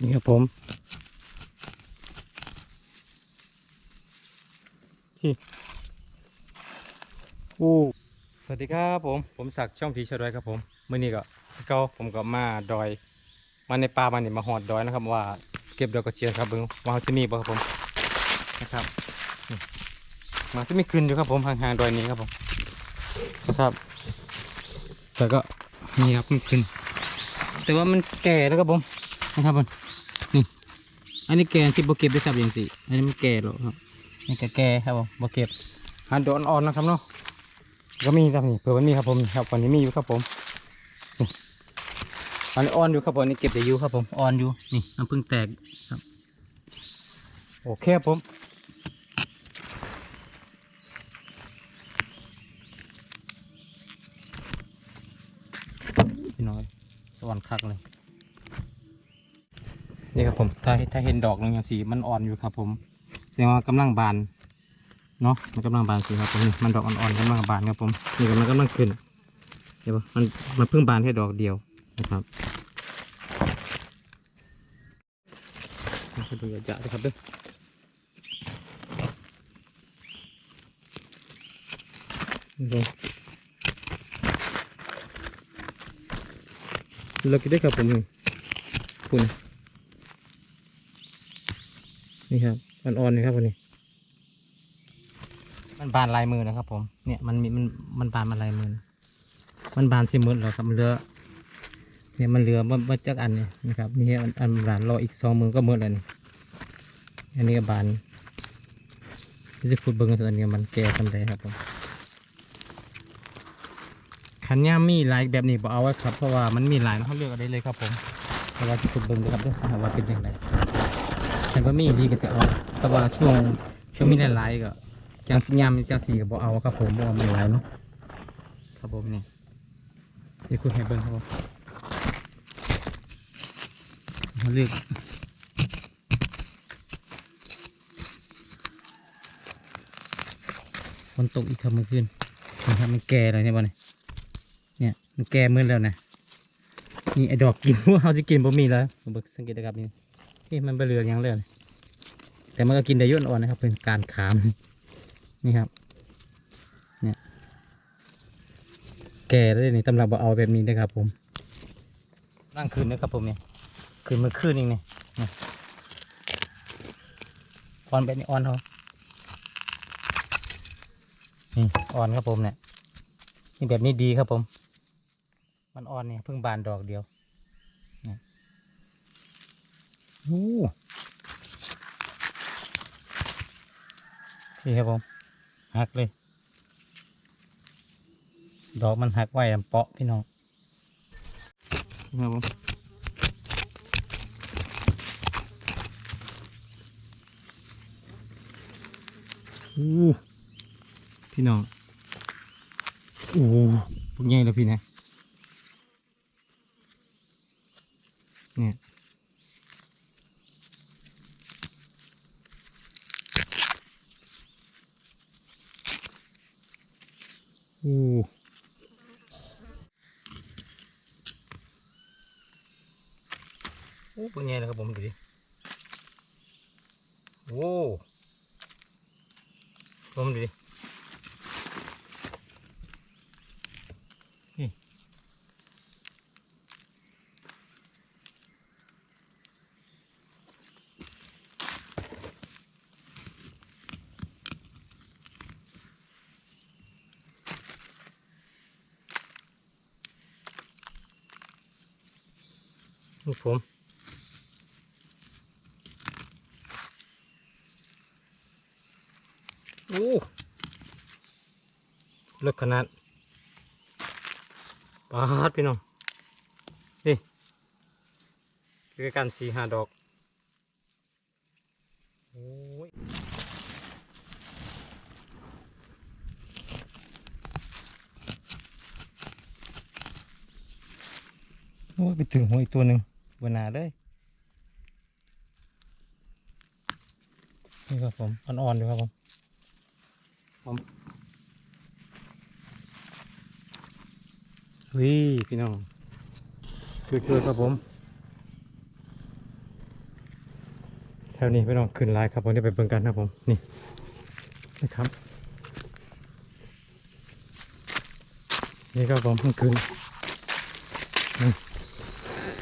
นี่ครับผมที่โอ้สวัสดีครับผม ผมศักดิ์ช่องผีชาดอยครับผมเมื่อนี้ก็เก้าผมก็มาดอย มาในป่ามาเนี่ยมาหอดดอยนะครับ ว่าเก็บดอกกระเจียวครับเบิ้งว่าเขาจะมีบ่ครับผมนะครับมาจะมีขึ้นอยู่ครับผมห่างๆดอยนี้ครับผมนะครับ แต่ก็นี่ครับมันขึ้น แต่ว่ามันแก่แล้วครับผมนะครับผม อันนี้แก่ที่บ่เก็บได้สับอย่างสิอันนี้มันแก่แล้วครับนี่ก็แก่ครับผมบ่เก็บหันดอกอ่อนๆนะครับเนาะก็มีครับนี่เผื่อมันมีครับผมครับวันนี้มีอยู่ครับผมนี่อันนี้อ่อนอยู่ครับผมอันนี้เก็บได้อยู่ครับผมอ่อนอยู่นี่น้ำพึ่งแตกครับ โอเคครับผมพี่น้อยสวรรค์คักเลย นี่ครับผมถ้าถ้าเห็นดอกนึงอย่างสีมันอ่อนอยู่ครับ ผมแสดงว่ากำลังบานเนาะมันกำลังบานสิครับผมมันดอกอ่อนๆกำลังบานครับผมนี่กำลังกำลังขึ้นเดี๋ยวมันมันเพิ่งบานแค่ดอกเดียวนะครับดูจะเลยครับเด้อนี่ครับเรากินได้ครับผมนี่คุณ นี่ครับมันอ่อนนี่ครับวันนี้ มันบานลายมือนะครับ ผม เนี่ยมันมีมันมันบานมาลายมือ มันบานสิมือแล้วครับมันเหลือเนี่ยมันเหลือมันมันจักอันเนี่ยนะครับนี่อันอันบานรออีกสองมือก็มือแล้วนี่อันนี้ก็บานจะขุดเบิ้งกันตัวนี้มันแก่ทำไรครับผมขันย่ามีลายแบบนี้บอเอาไว้ครับเพราะว่ามันมีลายนะเขาเลือกอาได้เลยครับผมเพราะว่าจะขุดเบิ้งดูครับด้วยว่าเป็นยังไง ฉันว่ามีดีก็จะเอาแต่ว่าช่วงช่วงมีหลายๆก็จังสิยามจังสีก็บ่เอาครับผมบ่เอาไม่หลายเนาะครับผมนี่นี่คุณให้เบิ่งครับผมเขาเลือกฝนตกอีกครับเมื่อคืนนะครับมันแก่แล้วเนี่ยบ่เนี่ยเนี่ยมันแก่มืดแล้วนะนี่ไอ้ดอกกินว่าเขาจะกินบ่มีแล้วผมเบิ่งสังเกตนะครับนี่ นี่มันไปเหลือยังเลยแต่มันก็กินได้ยอะอ่อนนะครับ เป็นการขาม นี่ครับ เนี่ย แก่แล้วนี่ตำรับเอาแบบนี้นะครับ ผมนั่งคืนนะครับผมเนี่ยคืนมือคืนเองเนี่ยเนี่ยอ่อนแบบนี้อ่อนเขานี่อ่อนครับผมเนี่ยนี่แบบนี้ดีครับผม มันอ่อนเนี่ยเพิ่งบานดอกเดียว โอ้นี่ครับผมหักเลย ดอกมันหักไว้ลำเปาะพี่น้องนี่ครับผมอู้พี่น้องโอ้พวกใหญ่แล้วพี่นะเนี่ย อ้โอ้เป็นไงนะครับผมดูดิโอ้ผมดูดิ นี่ผมโอ้เลิกขนาดปาดพี่น้องนี่คือการสีหาดอกโอ้ยโอ้ยไปถึงหัวอีกตัวหนึ่ง บนหนาเลยนี่ครับผมอ่อนๆอยู่ครับผมผมเฮ้ยพี่น้องช่วยๆครับผม แถวนี้พี่น้องขึ้นหลายครับผมนี่ไปเบิ่งกันครับผมนี่นะครับ นี่ครับผมเพิ่งขึ้นนี่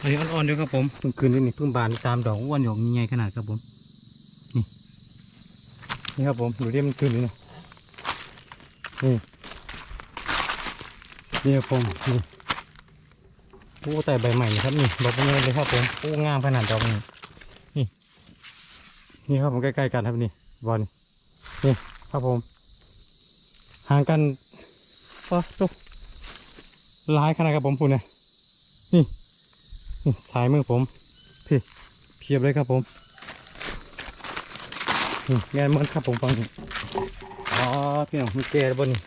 อันนี้อ่อนๆด้วยครับผมเพิ่งขึ้นนี่นี่เพิ่งบานตามดอกอ้วนหยอกใหญ่ขนาดครับผมนี่นี่ครับผมดูดิมันขึ้นนี่นะนี่นี่ครับผมนี่โอ้แต่ใบใหม่ครับนี่ดอกเป็นไงเลยครับผมโอ้งามขนาดดอกนี่นี่นี่ครับผมใกล้ๆกันครับนี่บอลนี่ครับผม ห่างกันปะตุ๊หลายขนาดครับผมพูนะนี่นี่ สายมือผมพี่เพียบเลยครับผมงานมันครับผมฟังอ๋อพี่น้องมีแก่บนนี่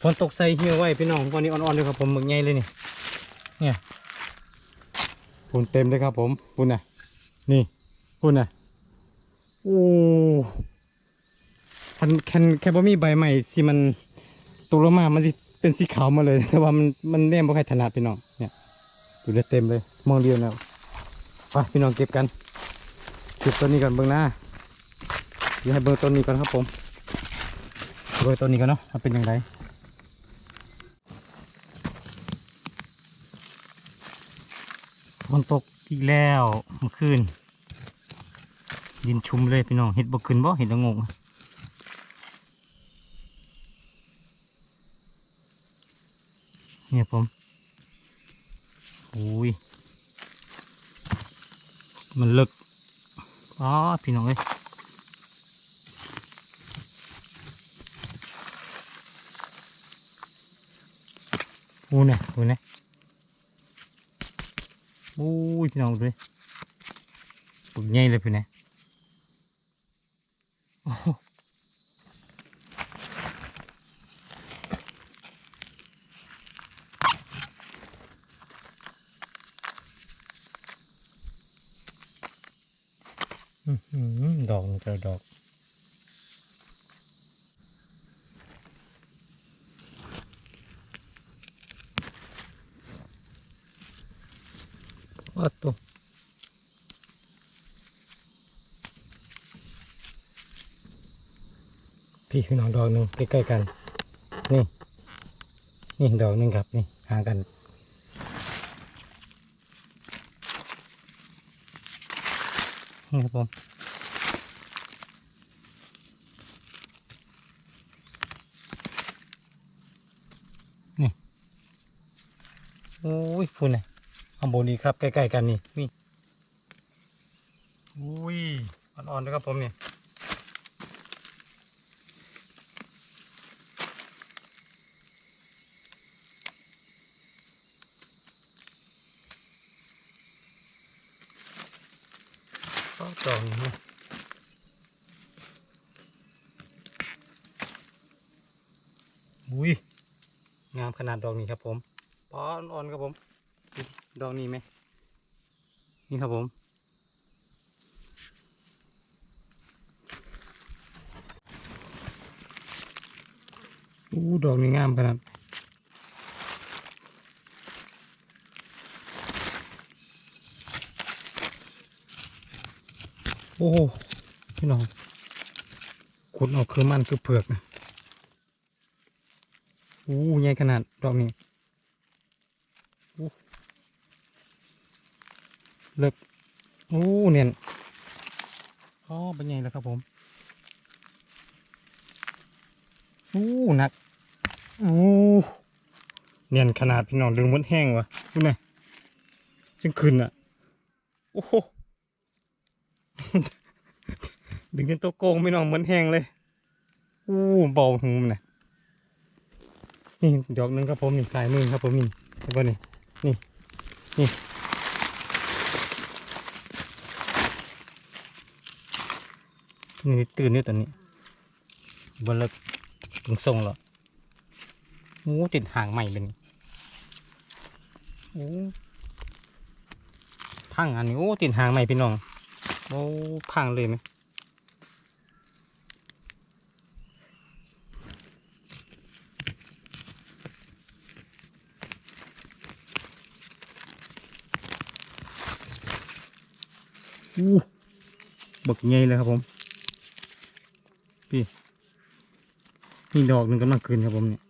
ฝนตกใส่เหี่ยวไว้พี่น้องวันนี้อ่อนๆเลยครับผมมึกใหญ่เลยนี่เนี่ยปูนเต็มเลยครับผมปูนน่ะนี่ปูนน่ะโอ้คันแค่แค่บ่มีใบใหม่สิมันตกลงมามันสิเป็นสีขาวมาเลยแต่ว่ามันมันแนมบ่ค่อยถนัดพี่น้อง เนี่ยดูได้เต็มเลยมองเดียวแล้วไปพี่น้องเก็บกันเก็บต้นนี้ก่อนเบื้องหน้าเดี๋ยวให้เบื้องต้นนี้ก่อนครับผมเบื้องต้นนี้ก่อนเนาะมันเป็นอย่างไรฝนตกอีกแล้วเมื่อคืนดินชุ่มเลยพี่น้องเห็ดบ่ขึ้นบ่เห็ดละงงเนี่ยผม อุ้ยมันลึกอ๋อพี่น้องเอ้ยอู้เนี่ยอู้เนี่ยอุ้ยพี่น้องดูดิปึกใหญ่เลยพี่เนี่ยโอ้โห อื้อหือ ดอกนี่เจอดอกว่าตัวพี่พี่น้องดอกหนึ่งใกล้ๆกัน นี่ นี่ดอกหนึ่งครับ นี่ห่างกัน นี่ครับผมนี่โอ้ยพุ่นน่ะข้างบนนี้ครับใกล้ๆกันนี่นี่อุ้ยอ่อนๆนะครับผมเนี่ย ก็ดอกนี้นะอุ้ยงามขนาดดอกนี้ครับผมปออ่อนๆครับผม ดอกนี้ไหม นี่ครับผมอู้ดอกนี้งามขนาด อ้โหพี่น้องขุดออกคือมันคือเผือกนะอู้ใหญ่ขนาดดอกนี้เลิกโอ้เนียนอ๋อเป็นไงแล้วครับผมโอ้หนักโอ้เนียนขนาดพี่น้องดึงมดแห้งวะดูหน่อยจังขึ้นอะ โอ้โห ดึงกันตัวโกงพี่นองเหมือนแห้งเลยโอ้เบาหูมันนะนี่ดอกนึงครับผมนี่สายมือครับผมนี่เห็นป่ะนี่นี่นี่นี่ตื่นนี่ตอนนี้บนเลิกถึงส่งแล้วโอ้ติดหางใหม่เป็นโอ้พังอันนี้โอ้ติดหางใหม่พี่น้อง โอ้พังเลยไหมอู้บักใหญ่เลยครับผม พี่นี่ดอกหนึ่งกำลังขึ้นครับผมเนี่ย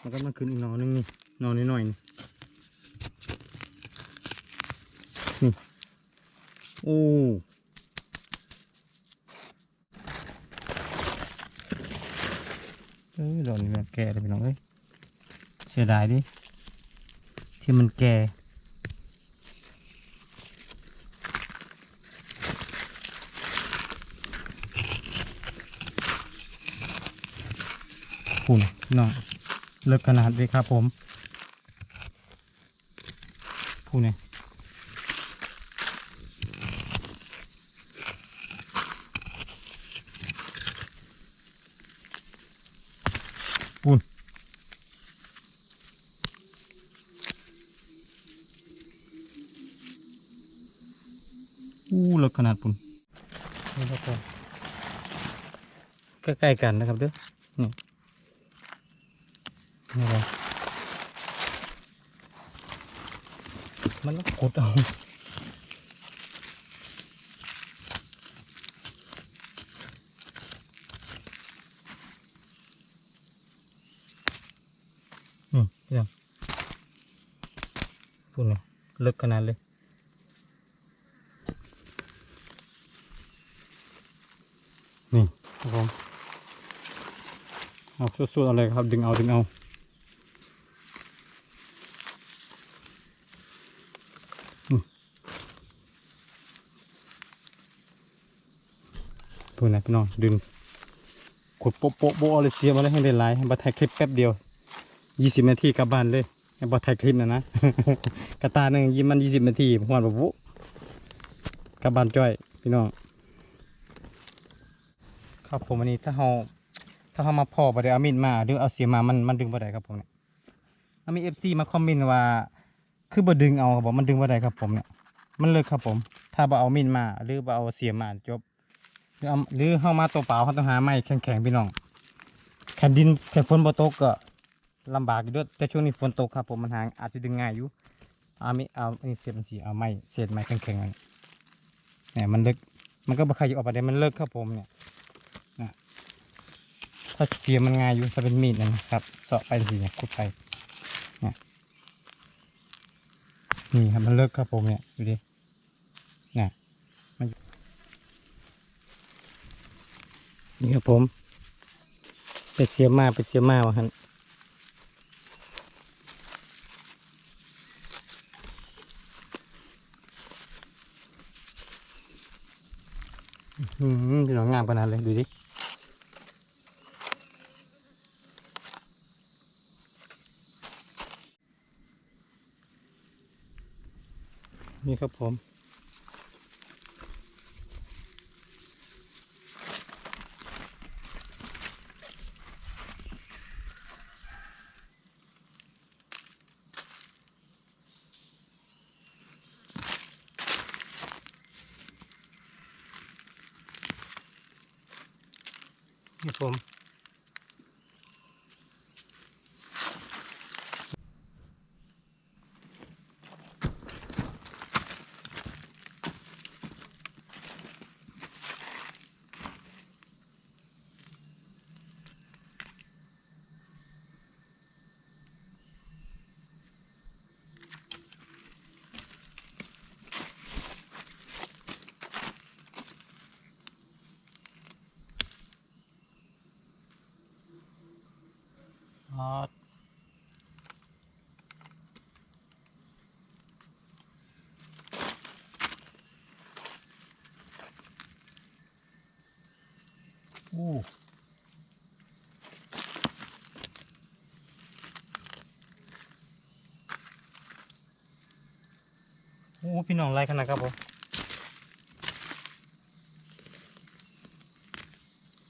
มันกำลังขึ้นอีกหนอนึงนี่หนอน้อยๆนี่นี่ โอ้เอ้ยดอกนี้แบบแก่เลยพี่น้องเอ้ยเสียดายดิที่มันแก่คุณน้องเลิกขนาดเลยครับผมผู้เนี่ยปุ่นอู้เลิกขนาดปุ่นนี่ครับผม ใกล้ๆกันนะครับเด้อนี่นี่เลยมันกดเอาอืมเดี๋ยวพูดเนี่ยเลิกขนาดเลย นี่ครับผมเอา สุดๆอาเลยครับ ดึงเอา ดึงเอาพูดนะพี่น้องดึงกดโปะโปะโป๊ะเลยเสียมาเลยให้ได้ไลน์ให้บัตถ่ายคลิปแป๊บเดียวยี่สิบนาทีกลับบ้านเลยบัตถ่ายคลิปนะนะกระตาหนึ่งยิ้มมันยี่สิบนาทีผมว่าแบบวุกลับบ้านจ้อยพี่น้องครับผมอันนี้ถ้าเรา ถ้าเรามาพอบ่ได้เอามีดมาหรือเอาเสียมามันมันดึงบ่ได้ครับผมเนี่ยแล้วมีเอฟซีมาคอมเมนต์ว่า คือบ่ดึงเอาครับผมมันดึงบ่ได้ครับผมเนี่ยมันเลิกครับผม ถ้าบ่เอามีดมาหรือบ่เอาเสียมาจบหรือเอาหรือเข้ามาตัวเปล่าเขาต้องหาไม้แข็งๆพี่น้องแผ่นดินแค่ฝนบ่ตกก็ลำบากอยู่ด้วยแต่ช่วงนี้ฝนตกครับผมมันหางอาจจะดึงง่ายอยู่เอาไม่เอาอันนี้เศษมันสีเอาไม้เศษไม้แข็งๆมันเนี่ยมันเลิกมันก็บ่ใครจะออกไปได้มันเลิกครับผมเนี่ย ถ้าเสียมันง่ายอยู่ถ้าเป็นมีดนะครับเสาะไปสิเนี่ยขุดไปเนี่ยนี่ครับมันเลิกครับผมเนี่ยดูดิเนี่ยนี่ครับผม ไปเสียมาไปเสียมาวะฮันอืมพี่นองงามขนาดเลยดูดิ นี่ครับผม นี่ผมอ๋อ อู้โอ้พี่น้องไรขนาดครับผม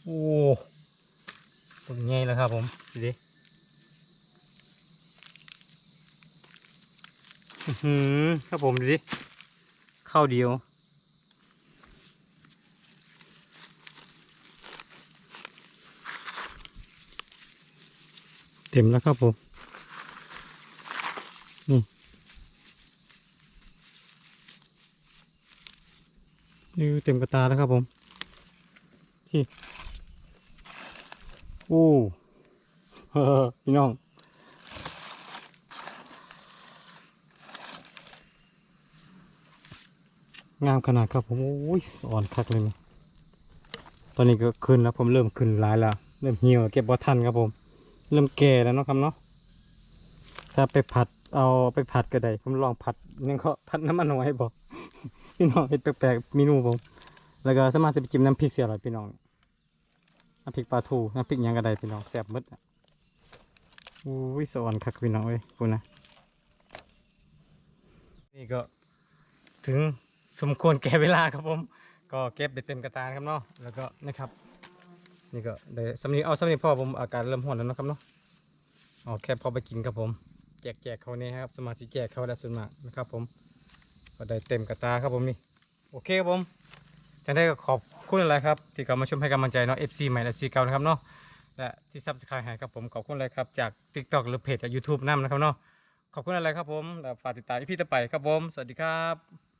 โอ้เป็นไงแล้วครับผมดูดิหือครับผมดูดิข้าวเดียว ต็มแล้วครับผมนี่นี่เต็มกระตาแล้วครับผมที่โอ้พี่น้องงามขนาดครับผมโอ้ยอ่อนคักเลย ตอนนี้ก็ขึ้นแล้วผมเริ่มขึ้นหลายแล้ว เริ่มเหี่ยวเก็บบ่ทันครับผม เริ่มแก่แล้วเนาะครับเนาะถ้าไปผัดเอาไปผัดก็ได้ผมลองผัดยังเขาผัดน้ำมันหอยบอกพี่น้องเห็ดแปลกๆเมนูผม แล้วก็สามารถจะไปจิ้มน้ำพริกเสียหรอยพี่น้องน้ำพริกปลาทูน้ำพริกยังก็ได้พี่น้องแซ่บมดอะอุ้ยสวรรค์คักพี่น้องเอ้ยพูดนะนี่ก็ถึงสมควรแก่เวลาครับผม ก็เก็บไปเต็มกระตาครับเนาะแล้วก็นะครับ นี่ก็ได้สำนีเอาสำนีพ่อผมอาการเริ่มห่วนแล้วนะครับเนาะเอาแค่พอไปกินครับผม แจกแจกเขาเนี่ครับ สมาชิกแจกเขาแล้วส่วนมากนะครับผมก็ได้เต็มกระตาครับผมนี่โอเคครับผมจังได้ก็ขอบคุณอะไรครับ ที่เข้ามาชมให้กำลังใจเนาะ FC ใหม่และ FC เก่านะครับเนาะและที่ซับสไครต์ให้ครับผมขอบคุณอะไรครับจาก TikTok หรือเพจจาก YouTube นั่นนะครับเนาะขอบคุณอะไรครับผมแล้วฝากติดตามอีพีต่อไปครับผม สวัสดีครับ